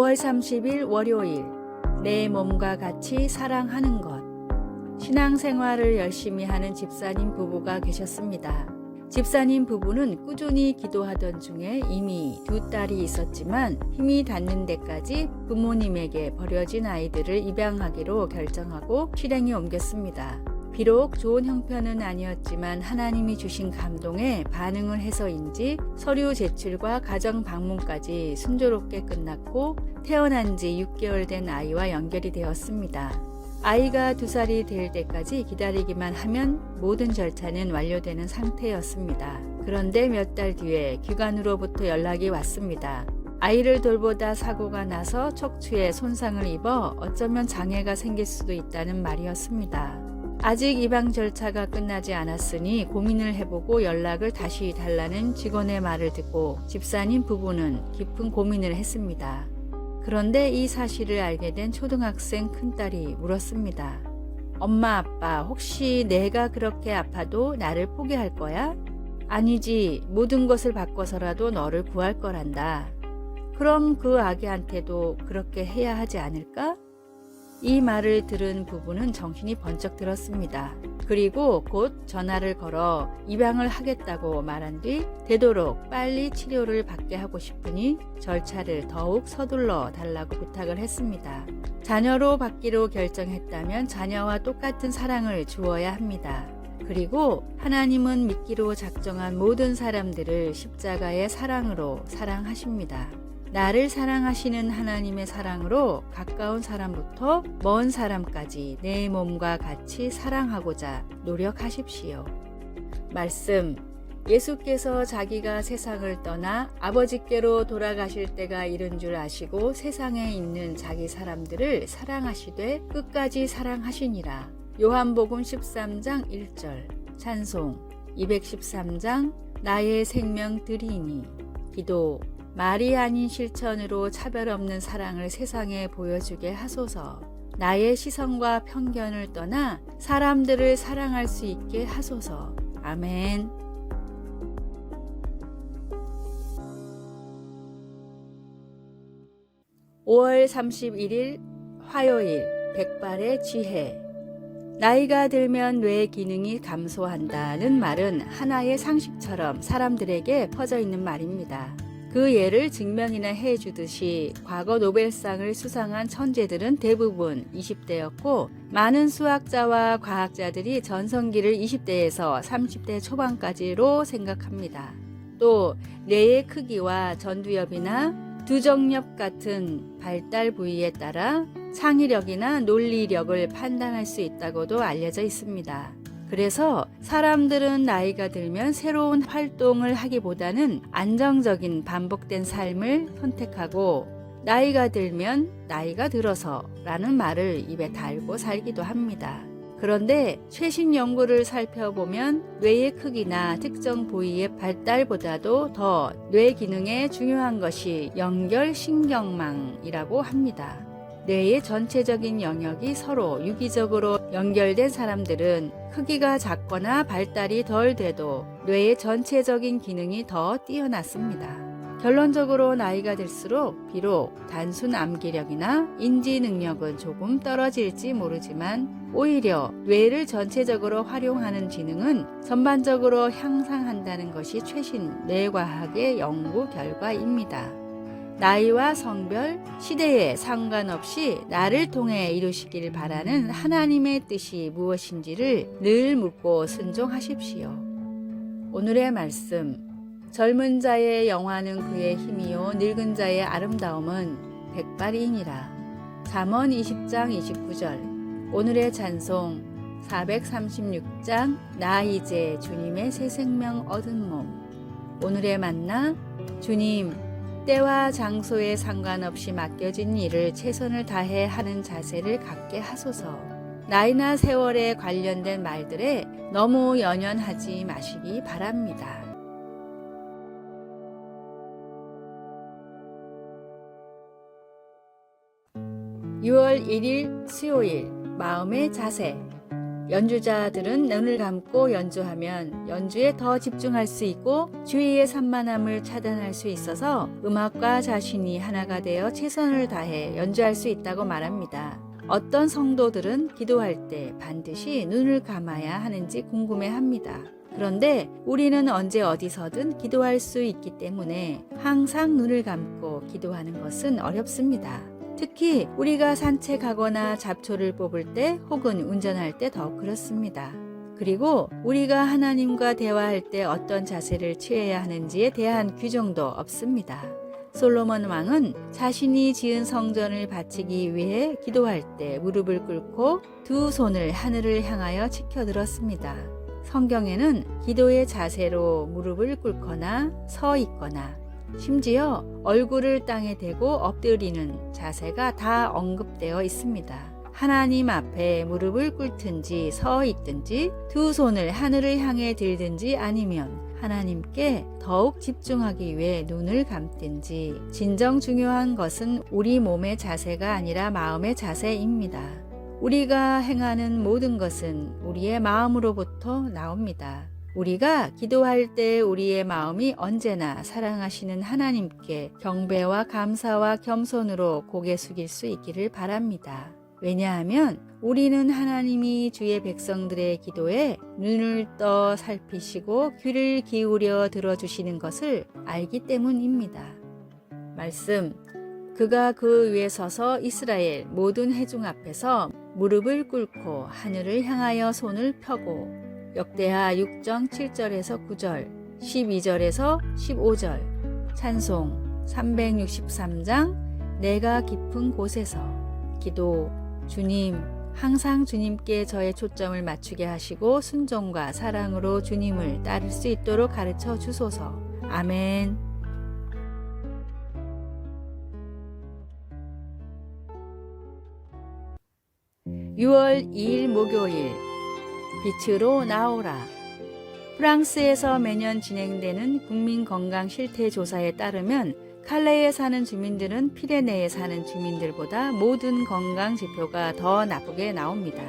5월 30일 월요일 내 몸과 같이 사랑하는 것 신앙생활을 열심히 하는 집사님 부부가 계셨습니다. 집사님 부부는 꾸준히 기도하던 중에 이미 두 딸이 있었지만 힘이 닿는 데까지 부모님에게 버려진 아이들을 입양하기로 결정하고 실행에 옮겼습니다. 비록 좋은 형편은 아니었지만 하나님이 주신 감동에 반응을 해서인지 서류 제출과 가정 방문까지 순조롭게 끝났고 태어난 지 6개월 된 아이와 연결이 되었습니다. 아이가 두 살이 될 때까지 기다리기만 하면 모든 절차는 완료되는 상태였습니다. 그런데 몇 달 뒤에 기관으로부터 연락이 왔습니다. 아이를 돌보다 사고가 나서 척추에 손상을 입어 어쩌면 장애가 생길 수도 있다는 말이었습니다. 아직 입양 절차가 끝나지 않았으니 고민을 해보고 연락을 다시 달라는 직원의 말을 듣고 집사님 부부는 깊은 고민을 했습니다. 그런데 이 사실을 알게 된 초등학생 큰딸이 물었습니다. 엄마, 아빠, 혹시 내가 그렇게 아파도 나를 포기할 거야? 아니지, 모든 것을 바꿔서라도 너를 구할 거란다. 그럼 그 아기한테도 그렇게 해야 하지 않을까? 이 말을 들은 부부는 정신이 번쩍 들었습니다. 그리고 곧 전화를 걸어 입양을 하겠다고 말한 뒤 되도록 빨리 치료를 받게 하고 싶으니 절차를 더욱 서둘러 달라고 부탁을 했습니다. 자녀로 받기로 결정했다면 자녀와 똑같은 사랑을 주어야 합니다. 그리고 하나님은 믿기로 작정한 모든 사람들을 십자가의 사랑으로 사랑하십니다. 나를 사랑하시는 하나님의 사랑으로 가까운 사람부터 먼 사람까지 내 몸과 같이 사랑하고자 노력하십시오. 말씀. 예수께서 자기가 세상을 떠나 아버지께로 돌아가실 때가 이른 줄 아시고 세상에 있는 자기 사람들을 사랑하시되 끝까지 사랑하시니라. 요한복음 13장 1절. 찬송 213장 나의 생명 드리니. 기도 말이 아닌 실천으로 차별 없는 사랑을 세상에 보여주게 하소서. 나의 시선과 편견을 떠나 사람들을 사랑할 수 있게 하소서. 아멘. (5월 31일) 화요일 백발의 지혜 나이가 들면 뇌 기능이 감소한다는 말은 하나의 상식처럼 사람들에게 퍼져 있는 말입니다. 그 예를 증명이나 해주듯이 과거 노벨상을 수상한 천재들은 대부분 20대였고 많은 수학자와 과학자들이 전성기를 20대에서 30대 초반까지로 생각합니다. 또 뇌의 크기와 전두엽이나 두정엽 같은 발달 부위에 따라 창의력이나 논리력을 판단할 수 있다고도 알려져 있습니다. 그래서 사람들은 나이가 들면 새로운 활동을 하기보다는 안정적인 반복된 삶을 선택하고 나이가 들면 나이가 들어서 라는 말을 입에 달고 살기도 합니다. 그런데 최신 연구를 살펴보면 뇌의 크기나 특정 부위의 발달보다도 더 뇌 기능에 중요한 것이 연결신경망이라고 합니다. 뇌의 전체적인 영역이 서로 유기적으로 연결된 사람들은 크기가 작거나 발달이 덜 돼도 뇌의 전체적인 기능이 더 뛰어났습니다. 결론적으로 나이가 들수록 비록 단순 암기력이나 인지 능력은 조금 떨어질지 모르지만 오히려 뇌를 전체적으로 활용하는 지능은 전반적으로 향상한다는 것이 최신 뇌과학의 연구 결과입니다. 나이와 성별, 시대에 상관없이 나를 통해 이루시길 바라는 하나님의 뜻이 무엇인지를 늘 묻고 순종하십시오. 오늘의 말씀. 젊은 자의 영화는 그의 힘이요 늙은 자의 아름다움은 백발이니라. 잠언 20장 29절. 오늘의 찬송 436장 나 이제 주님의 새 생명 얻은 몸. 오늘의 만나 주님 때와 장소에 상관없이 맡겨진 일을 최선을 다해 하는 자세를 갖게 하소서. 나이나 세월에 관련된 말들에 너무 연연하지 마시기 바랍니다. 6월 1일 수요일 마음의 자세 연주자들은 눈을 감고 연주하면 연주에 더 집중할 수 있고 주위의 산만함을 차단할 수 있어서 음악과 자신이 하나가 되어 최선을 다해 연주할 수 있다고 말합니다. 어떤 성도들은 기도할 때 반드시 눈을 감아야 하는지 궁금해 합니다. 그런데 우리는 언제 어디서든 기도할 수 있기 때문에 항상 눈을 감고 기도하는 것은 어렵습니다. 특히 우리가 산책하거나 잡초를 뽑을 때 혹은 운전할 때 더 그렇습니다. 그리고 우리가 하나님과 대화할 때 어떤 자세를 취해야 하는지에 대한 규정도 없습니다. 솔로몬 왕은 자신이 지은 성전을 바치기 위해 기도할 때 무릎을 꿇고 두 손을 하늘을 향하여 치켜들었습니다. 성경에는 기도의 자세로 무릎을 꿇거나 서 있거나 심지어 얼굴을 땅에 대고 엎드리는 자세가 다 언급되어 있습니다. 하나님 앞에 무릎을 꿇든지 서 있든지 두 손을 하늘을 향해 들든지 아니면 하나님께 더욱 집중하기 위해 눈을 감든지 진정 중요한 것은 우리 몸의 자세가 아니라 마음의 자세입니다. 우리가 행하는 모든 것은 우리의 마음으로부터 나옵니다. 우리가 기도할 때 우리의 마음이 언제나 사랑하시는 하나님께 경배와 감사와 겸손으로 고개 숙일 수 있기를 바랍니다. 왜냐하면 우리는 하나님이 주의 백성들의 기도에 눈을 떠 살피시고 귀를 기울여 들어주시는 것을 알기 때문입니다. 말씀. 그가 그 위에 서서 이스라엘 모든 회중 앞에서 무릎을 꿇고 하늘을 향하여 손을 펴고 역대하 6장 7절에서 9절, 12절에서 15절, 찬송 363장 내가 깊은 곳에서 기도 주님 항상 주님께 저의 초점을 맞추게 하시고 순종과 사랑으로 주님을 따를 수 있도록 가르쳐 주소서. 아멘. 6월 2일 목요일 빛으로 나오라. 프랑스에서 매년 진행되는 국민 건강 실태 조사에 따르면 칼레에 사는 주민들은 피레네에 사는 주민들보다 모든 건강 지표가 더 나쁘게 나옵니다.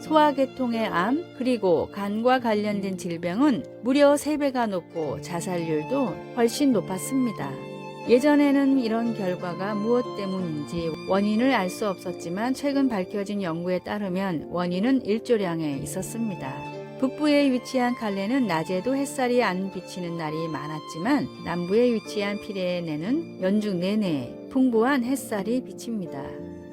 소화계통의 암, 그리고 간과 관련된 질병은 무려 3배가 높고 자살률도 훨씬 높았습니다. 예전에는 이런 결과가 무엇 때문인지 원인을 알 수 없었지만 최근 밝혀진 연구에 따르면 원인은 일조량에 있었습니다. 북부에 위치한 칼레는 낮에도 햇살이 안 비치는 날이 많았지만 남부에 위치한 피레네는 연중 내내 풍부한 햇살이 비칩니다.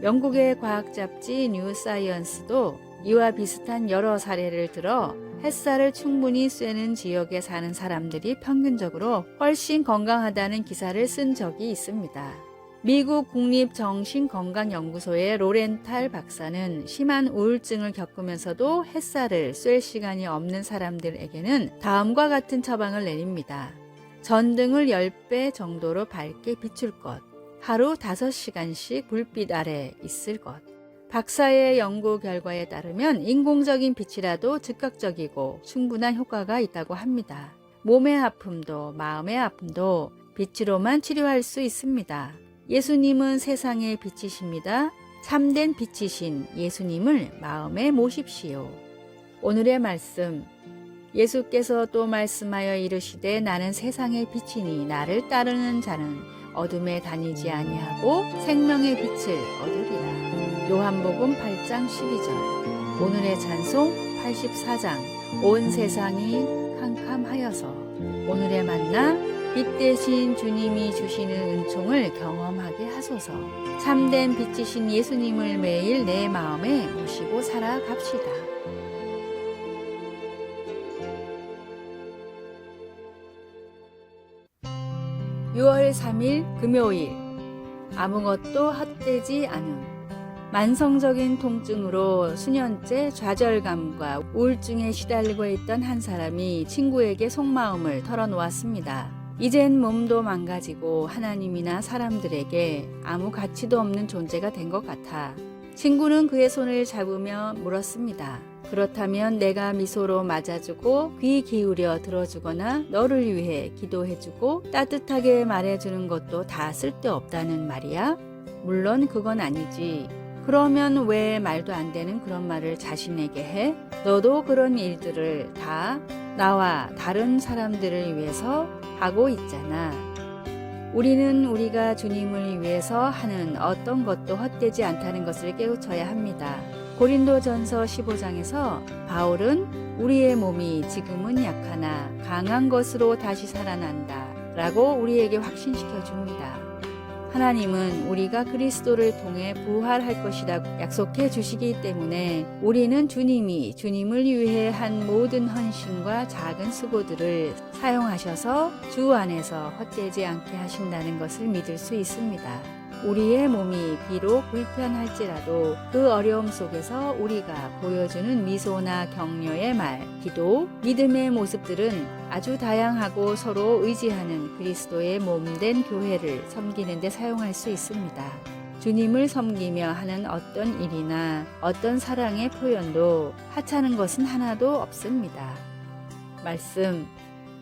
영국의 과학 잡지 뉴 사이언스도 이와 비슷한 여러 사례를 들어 햇살을 충분히 쐬는 지역에 사는 사람들이 평균적으로 훨씬 건강하다는 기사를 쓴 적이 있습니다. 미국 국립정신건강연구소의 로렌탈 박사는 심한 우울증을 겪으면서도 햇살을 쐴 시간이 없는 사람들에게는 다음과 같은 처방을 내립니다. 전등을 10배 정도로 밝게 비출 것. 하루 5시간씩 불빛 아래 있을 것. 박사의 연구 결과에 따르면 인공적인 빛이라도 즉각적이고 충분한 효과가 있다고 합니다. 몸의 아픔도 마음의 아픔도 빛으로만 치료할 수 있습니다. 예수님은 세상의 빛이십니다. 참된 빛이신 예수님을 마음에 모십시오. 오늘의 말씀. 예수께서 또 말씀하여 이르시되 나는 세상의 빛이니 나를 따르는 자는 어둠에 다니지 아니하고 생명의 빛을 얻으리라. 요한복음 8장 12절. 오늘의 찬송 84장. 온 세상이 캄캄하여서 오늘의 만나 빛 대신 주님이 주시는 은총을 경험하게 하소서. 참된 빛이신 예수님을 매일 내 마음에 모시고 살아갑시다. (6월 3일) 금요일 아무것도 헛되지 않음 만성적인 통증으로 수년째 좌절감과 우울증에 시달리고 있던 한 사람이 친구에게 속마음을 털어놓았습니다. 이젠 몸도 망가지고 하나님이나 사람들에게 아무 가치도 없는 존재가 된 것 같아. 친구는 그의 손을 잡으며 물었습니다. 그렇다면 내가 미소로 맞아주고 귀 기울여 들어주거나 너를 위해 기도해주고 따뜻하게 말해주는 것도 다 쓸데없다는 말이야? 물론 그건 아니지. 그러면 왜 말도 안 되는 그런 말을 자신에게 해? 너도 그런 일들을 다 나와 다른 사람들을 위해서 하고 있잖아. 우리는 우리가 주님을 위해서 하는 어떤 것도 헛되지 않다는 것을 깨우쳐야 합니다. 고린도전서 15장에서 바울은 우리의 몸이 지금은 약하나 강한 것으로 다시 살아난다. 라고 우리에게 확신시켜 줍니다. 하나님은 우리가 그리스도를 통해 부활할 것이라고 약속해 주시기 때문에 우리는 주님이 주님을 위해 한 모든 헌신과 작은 수고들을 사용하셔서 주 안에서 헛되지 않게 하신다는 것을 믿을 수 있습니다. 우리의 몸이 비록 불편할지라도 그 어려움 속에서 우리가 보여주는 미소나 격려의 말, 기도, 믿음의 모습들은 아주 다양하고 서로 의지하는 그리스도의 몸된 교회를 섬기는 데 사용할 수 있습니다. 주님을 섬기며 하는 어떤 일이나 어떤 사랑의 표현도 하찮은 것은 하나도 없습니다. 말씀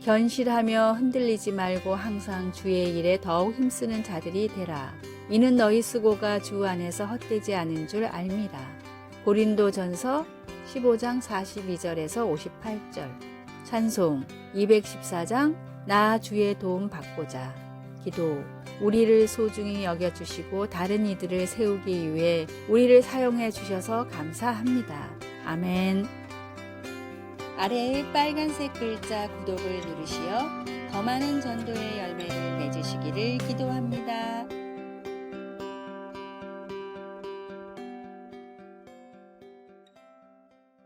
견실하며 흔들리지 말고 항상 주의 일에 더욱 힘쓰는 자들이 되라. 이는 너희 수고가 주 안에서 헛되지 않은 줄 알미라. 고린도 전서 15장 42절에서 58절. 찬송 214장 나 주의 도움 받고자. 기도 우리를 소중히 여겨 주시고 다른 이들을 세우기 위해 우리를 사용해 주셔서 감사합니다. 아멘. 아래의 빨간색 글자 구독을 누르시어 더 많은 전도의 열매를 맺으시기를 기도합니다.